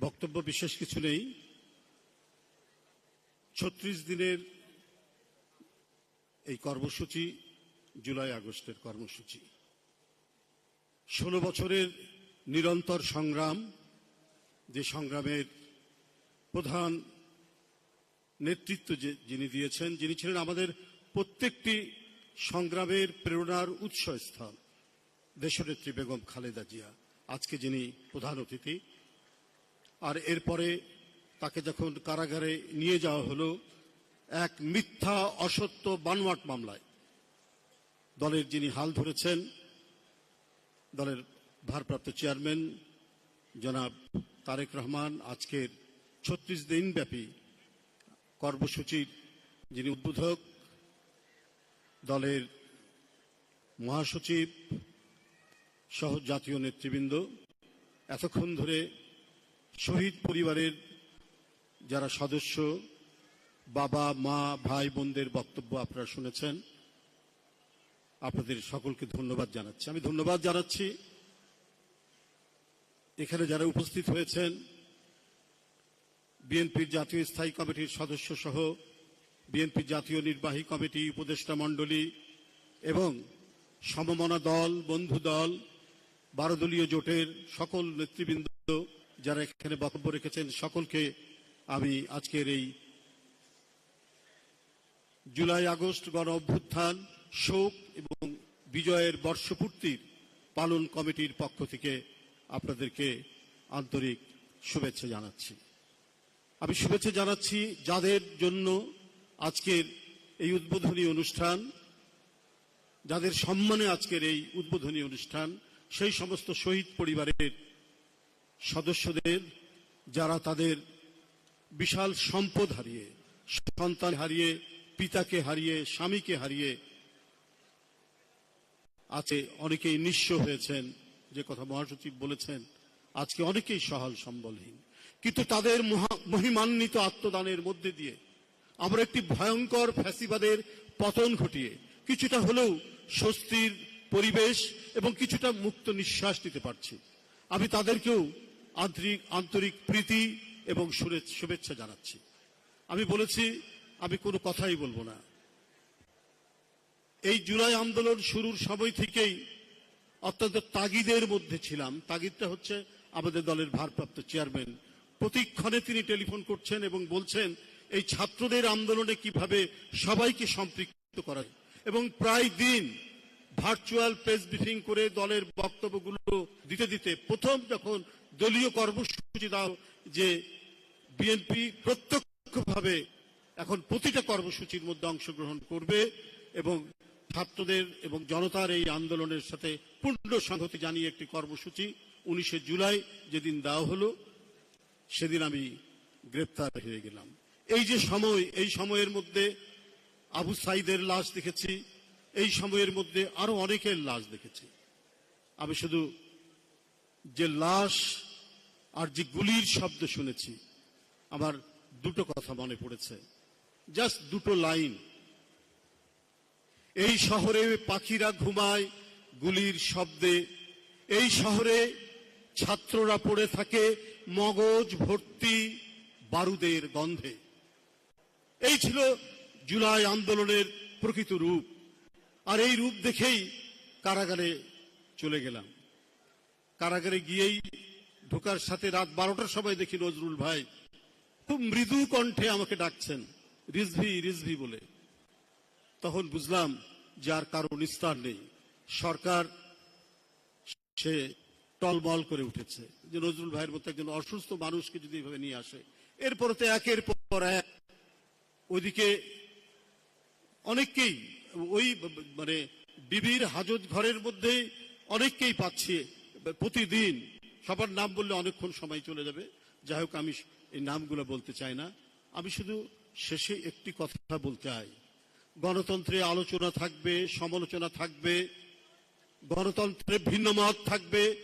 বক্তব্য বিশেষ কিছু নেই। ছত্রিশ দিনের এই কর্মসূচি, জুলাই আগস্টের কর্মসূচি। ষোলো বছরের নিরন্তর সংগ্রাম, যে সংগ্রামের প্রধান নেতৃত্ব যিনি দিয়েছেন, যিনি ছিলেন আমাদের প্রত্যেকটি সংগ্রামের প্রেরণার উৎসস্থল, দেশনেত্রী বেগম খালেদা জিয়া, আজকে যিনি প্রধান অতিথি। আর এরপরে তাকে যখন কারাগারে নিয়ে যাওয়া হলো, এক মিথ্যা অসত্য বানোয়াট মামলায়। দলের যিনি হাল ধরেছেন, দলের ভারপ্রাপ্ত চেয়ারম্যান জনাব তারেক রহমান, আজকের ছত্রিশ দিন ব্যাপী কর্মসূচির যিনি উদ্বোধক, দলের মহাসচিব, সহ জাতীয় নেতৃবৃন্দ, এতক্ষণ ধরে শহীদ পরিবারের যারা সদস্য, বাবা, মা, ভাই, বোনদের বক্তব্য আপনারা শুনেছেন। আপনাদের সকলকে ধন্যবাদ জানাচ্ছি। আমি ধন্যবাদ জানাচ্ছি। এখানে যারা উপস্থিত হয়েছেন, বিএনপির জাতীয় স্থায়ী কমিটির সদস্য সহ বিএনপির জাতীয় নির্বাহী কমিটি, উপদেষ্টা মণ্ডলী এবং সমমনা দল, বন্ধু দল বারো দলীয় জোটের সকল নেতৃবৃন্দ যারা এখানে বক্তব্য রেখেছেন, সকলকে আমি আজকের এই জুলাই আগস্ট গণ অভ্যুত্থান, শোক এবং বিজয়ের বর্ষপূর্তির পালন কমিটির পক্ষ থেকে আপনাদেরকে আন্তরিক শুভেচ্ছা জানাচ্ছি। আমি শুভেচ্ছা জানাচ্ছি যাদের জন্য আজকের এই উদ্বোধনী অনুষ্ঠান, যাদের সম্মানে আজকের এই উদ্বোধনী অনুষ্ঠান, সেই সমস্ত শহীদ পরিবারের সদস্যদের যারা তাদের বিশাল সম্পদ হারিয়ে, সন্তান হারিয়ে, পিতাকে হারিয়ে, স্বামীকে হারিয়ে আছে অনেকেই নিঃস্ব হয়েছেন, যে কথা মহাসচিব বলেছেন, আজকে অনেকেই সহাল সম্বলহীন। কিন্তু তাদের মহা- মহিমান্বিত আত্মদানের মধ্যে দিয়ে আমরা একটি ভয়ঙ্কর ফ্যাসিবাদের পতন ঘটিয়ে কিছুটা হলেও স্বস্তির পরিবেশ এবং কিছুটা মুক্ত নিঃশ্বাস নিতে পারছি। আমি তাদেরকেও আন্তরিক আন্তরিক প্রীতি এবং শুভেচ্ছা জানাচ্ছি। আমি বলেছি, আমি কোনো কথাই বলব না। এই জুলাই আন্দোলন শুরুর সময় থেকেই অত্যন্ত তাগিদের মধ্যে ছিলাম। তাগিদটা হচ্ছে আমাদের দলের ভারপ্রাপ্ত চেয়ারম্যান। প্রতিক্ষণে তিনি টেলিফোন করছেন এবং বলছেন, এই ছাত্রদের আন্দোলনে কীভাবে সবাইকে সম্পৃক্ত করা এবং প্রায় দিন ভার্চুয়াল প্রেস ব্রিফিং করে দলের বক্তব্যগুলো দিতে দিতে প্রথম যখন দলীয় কর্মসূচি দাও যে বিএনপি প্রত্যক্ষভাবে এখন প্রতিটা কর্মসূচির মধ্যে অংশগ্রহণ করবে এবং ছাত্রদের এবং জনতার এই আন্দোলনের সাথে পূর্ণ সংহতি জানিয়ে একটি কর্মসূচি উনিশে জুলাই যেদিন দেওয়া হলো, সেদিন আমি গ্রেপ্তার হয়ে গেলাম। এই যে সময়, এই সময়ের মধ্যে আবু সাইদের লাশ দেখেছি, এই সময়ের মধ্যে আরও অনেকের লাশ দেখেছি। আমি শুধু যে লাশ আর যে গুলির শব্দ শুনেছি, আমার দুটো কথা মনে পড়েছে। জাস্ট দুটো লাইন। এই শহরে পাখিরা ঘুমায় গুলির শব্দে। এই শহরে ছাত্ররা পড়ে থাকে মগজ ভর্তি বারুদের গন্ধে। এই ছিল জুলাই আন্দোলনের প্রকৃত রূপ। আর এই রূপ দেখেই কারাগারে চলে গেলাম। কারাগারে গিয়েই ঢোকার সাথে রাত বারোটার সময় দেখি নজরুল ভাই, খুব মৃদু কণ্ঠে আমাকে ডাকছেন, রিজভি রিজভি বলে। তখন বুঝলাম যে আর কারও নিস্তার নেই। সরকার সে টলমল করে উঠেছে যে নজরুল ভাইয়ের মতো একজন অসুস্থ মানুষকে যদি এভাবে নিয়ে আসে। এরপরে তো একের পর এক ওইদিকে অনেককেই, ওই মানে বিবির হাজত ঘরের মধ্যে অনেককেই পাচ্ছি। প্রতিদিন সবার নাম বললে অনেকক্ষণ সময় চলে যাবে। যাই হোক, আমি এই নামগুলো বলতে চাই না। আমি শুধু শেষে একটি কথা বলতে চাই। গণতন্ত্রে আলোচনা থাকবে, সমালোচনা থাকবে, গণতন্ত্রে ভিন্ন মত থাকবে।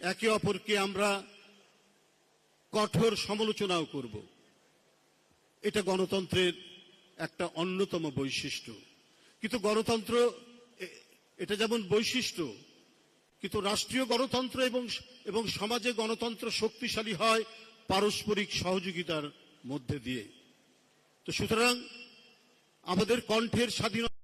একে অপরকে আমরা কঠোর সমালোচনাও করব। এটা গণতন্ত্রের একটা অন্যতম বৈশিষ্ট্য। কিন্তু গণতন্ত্র এটা যেমন বৈশিষ্ট্য কিন্তু রাষ্ট্রীয় গণতন্ত্র এবং এবং সমাজে গণতন্ত্র শক্তিশালী হয় পারস্পরিক সহযোগিতার মধ্যে দিয়ে। তো সুতরাং আমাদের কণ্ঠের স্বাধীনতা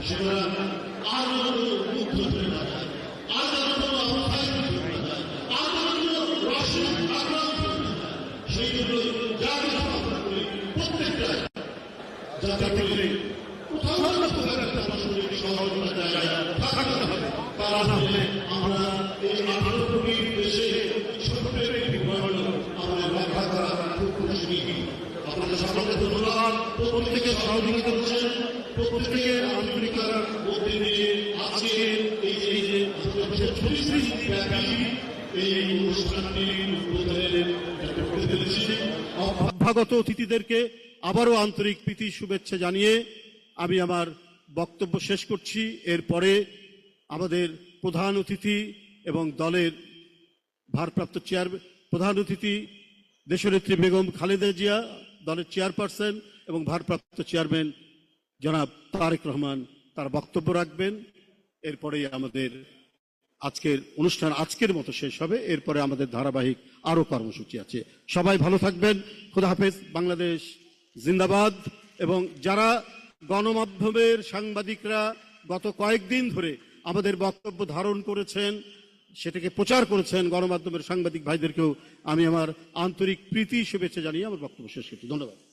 সুতরাং আর আর যায় আর যেন কোনো জন্য করি যাতে করে কোথাও না কোথাও একটা পারস্পরিক সহযোগিতা জায়গা থাকতে হবে তা না হলে আমরা এই আঠারো কোটির দেশে ছোট্ট একটি ভূখণ্ড আমাদের রক্ষা করা খুব মুশকিল আপনাদের সকলকে ধন্যবাদ প্রত্যেকে সহযোগিতা করছেন প্রত্যেকের মধ্যে দিয়ে আজকে এই যে এই যে অভ্যাগত অতিথিদেরকে আবারও আন্তরিক প্রীতি, শুভেচ্ছা জানিয়ে আমি আমার বক্তব্য শেষ করছি। এরপরে আমাদের প্রধান অতিথি এবং দলের ভারপ্রাপ্ত চেয়ার প্রধান অতিথি দেশনেত্রী বেগম খালেদা জিয়া, দলের চেয়ারপারসন এবং ভারপ্রাপ্ত চেয়ারম্যান জনাব তারেক রহমান তার বক্তব্য রাখবেন। এরপরেই আমাদের আজকের অনুষ্ঠান আজকের মতো শেষ হবে। এরপরে আমাদের ধারাবাহিক আরও কর্মসূচি আছে। সবাই ভালো থাকবেন। খুদা হাফেজ, বাংলাদেশ জিন্দাবাদ। এবং যারা গণমাধ্যমের সাংবাদিকরা গত কয়েকদিন ধরে আমাদের বক্তব্য ধারণ করেছেন, সেটাকে প্রচার করেছেন গণমাধ্যমের সাংবাদিক ভাইদেরকেও আমি আমার আন্তরিক প্রীতি, শুভেচ্ছা জানিয়ে আমার বক্তব্য শেষ করছি। ধন্যবাদ।